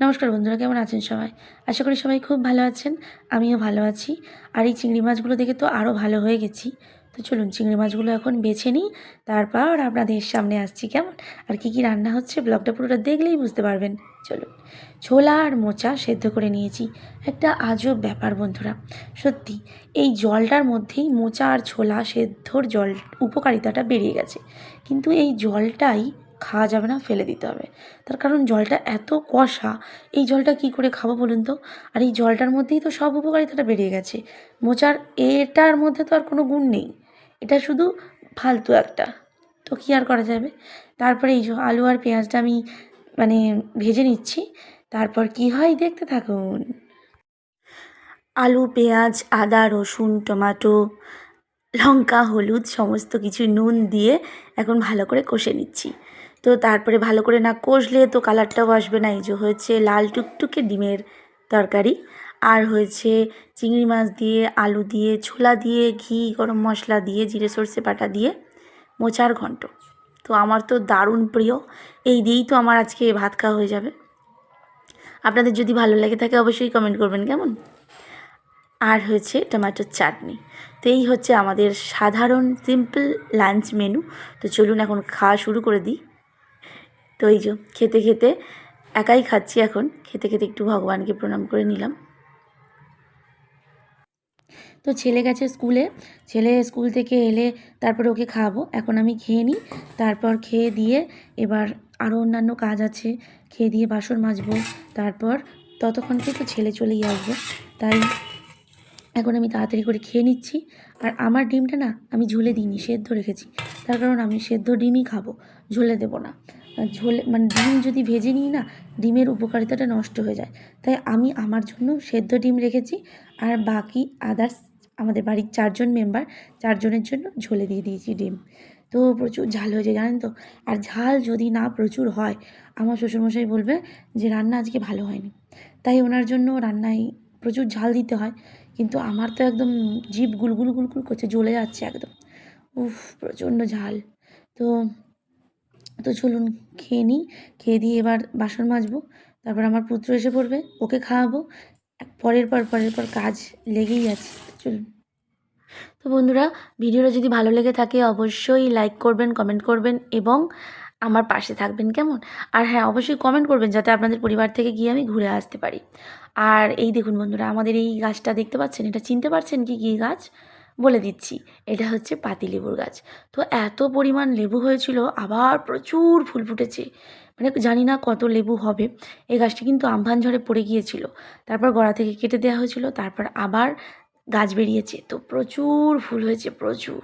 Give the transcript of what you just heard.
নমস্কার বন্ধুরা, কেমন আছেন সবাই? আশা করি সবাই খুব ভালো আছেন, আমিও ভালো আছি। আর এই চিংড়ি মাছগুলো দেখে তো আরও ভালো হয়ে গেছি। তো চলুন, চিংড়ি মাছগুলো এখন বেছে নিই, তারপর আপনাদের সামনে আসছি। কেমন? আর কি কি রান্না হচ্ছে ব্লগটা পুরোটা দেখলেই বুঝতে পারবেন। চলুন, ছোলা আর মোচা সেদ্ধ করে নিয়েছি। একটা আজব ব্যাপার বন্ধুরা, সত্যি, এই জলটার মধ্যেই মোচা আর ছোলা সেদ্ধর জল, উপকারিতাটা বেরিয়ে গেছে। কিন্তু এই জলটাই খাওয়া যাবে না, ফেলে দিতে হবে। তার কারণ জলটা এত কষা এই জলটা কি করে খাব বলুন তো? আর এই জলটার মধ্যেই তো সব উপকারিতাটা বেরিয়ে গেছে। মোচার এটার মধ্যে তো আর কোনো গুণ নেই। এটা শুধু ফালতু একটা। তো কী আর করা যাবে? তারপরে এই আলু আর পেঁয়াজটা আমি মানে ভেজে নিচ্ছি। তারপর কি হয় দেখতে থাকুন। আলু, পেঁয়াজ, আদা, রসুন, টমেটো লঙ্কা, হলুদ, সমস্ত কিছু নুন দিয়ে এখন ভালো করে কষে নিচ্ছি। তো তারপরে ভালো করে না কষলে তো কালারটাও আসবে না। এই যে হয়েছে লাল টুকটুকে ডিমের তরকারি। আর হয়েছে চিংড়ি মাছ দিয়ে, আলু দিয়ে, ছোলা দিয়ে, ঘি, গরম মশলা দিয়ে, জিরে সর্ষে বাটা দিয়ে মোচার ঘন্ট। তো আমার তো দারুণ প্রিয়। এই দিয়েই তো আমার আজকে ভাত খাওয়া হয়ে যাবে। আপনাদের যদি ভালো লাগে থাকে অবশ্যই কমেন্ট করবেন। কেমন? আর হয়েছে টমেটোর চাটনি। তো এই হচ্ছে আমাদের সাধারণ সিম্পল লাঞ্চ মেনু তো চলুন এখন খাওয়া শুরু করে দিই। তো এই যে খেতে খেতে একাই খাচ্ছি এখন। খেতে খেতে একটু ভগবানকে প্রণাম করে নিলাম। তো ছেলে গেছে স্কুলে। ছেলে স্কুল থেকে এলে তারপর ওকে খাওয়াবো। এখন আমি খেয়ে নিই। তারপর খেয়ে দিয়ে এবার আরও অন্যান্য কাজ আছে। খেয়ে দিয়ে বাসন মাজবো। তারপর ততক্ষণকে তো ছেলে চলেই আসবে। তাই এখন আমি তাড়াতাড়ি করে খেয়ে নিচ্ছি। আর আমার ডিমটা না আমি ঝোলে দিইনি, সেদ্ধ রেখেছি। তার কারণ আমি সেদ্ধ ডিমই খাব, ঝোলে দেবো না। ঝোলে মানে ডিম যদি ভেজে নিই না, ডিমের উপকারিতাটা নষ্ট হয়ে যায়। তাই আমি আমার জন্য সেদ্ধ ডিম রেখেছি আর বাকি আদার্স আমাদের বাড়ির চারজন মেম্বার চারজনের জন্য ঝোলে দিয়ে দিয়েছি ডিম। তো প্রচুর ঝাল হয়েছে, জানেন তো? আর ঝাল যদি না প্রচুর হয়, আমার শ্বশুরমশাই বলবে যে, রান্না আজকে ভালো হয়নি। তাই ওনার জন্য রান্নায় প্রচুর ঝাল দিতে হয়। কিন্তু আমার তো একদম জিভ গুলগুল গুলগুল করছে, জ্বলে যাচ্ছে একদম। উফ, প্রচণ্ড ঝাল। তো তো চলুন খেয়ে নিই। খেয়ে দিয়ে এবার বাসন মাজবো। তারপর আমার পুত্র এসে পড়বে, ওকে খাওয়াবো। পরের পর পরের পর কাজ লেগেই আছে, চলুন। তো বন্ধুরা, ভিডিওটা যদি ভালো লেগে থাকে, অবশ্যই লাইক করবেন কমেন্ট করবেন এবং আমার পাশে থাকবেন কেমন? আর হ্যাঁ অবশ্যই কমেন্ট করবেন যাতে আপনাদের পরিবার থেকে গিয়ে আমি ঘুরে আসতে পারি। আর এই দেখুন বন্ধুরা, আমাদের এই গাছটা দেখতে পাচ্ছেন? এটা চিনতে পারছেন কি কী গাছ? বলে দিচ্ছি, এটা হচ্ছে পাতিলেবুর গাছ। তো এত পরিমাণ লেবু হয়েছিল, আবার প্রচুর ফুল ফুটেছে। মানে জানি না কত লেবু হবে। এই গাছটি কিন্তু আমফান ঝড়ে পড়ে গিয়েছিল। তারপর গোড়া থেকে কেটে দেওয়া হয়েছিল, তারপর আবার গাছ বেরিয়েছে। তো প্রচুর ফুল হয়েছে, প্রচুর।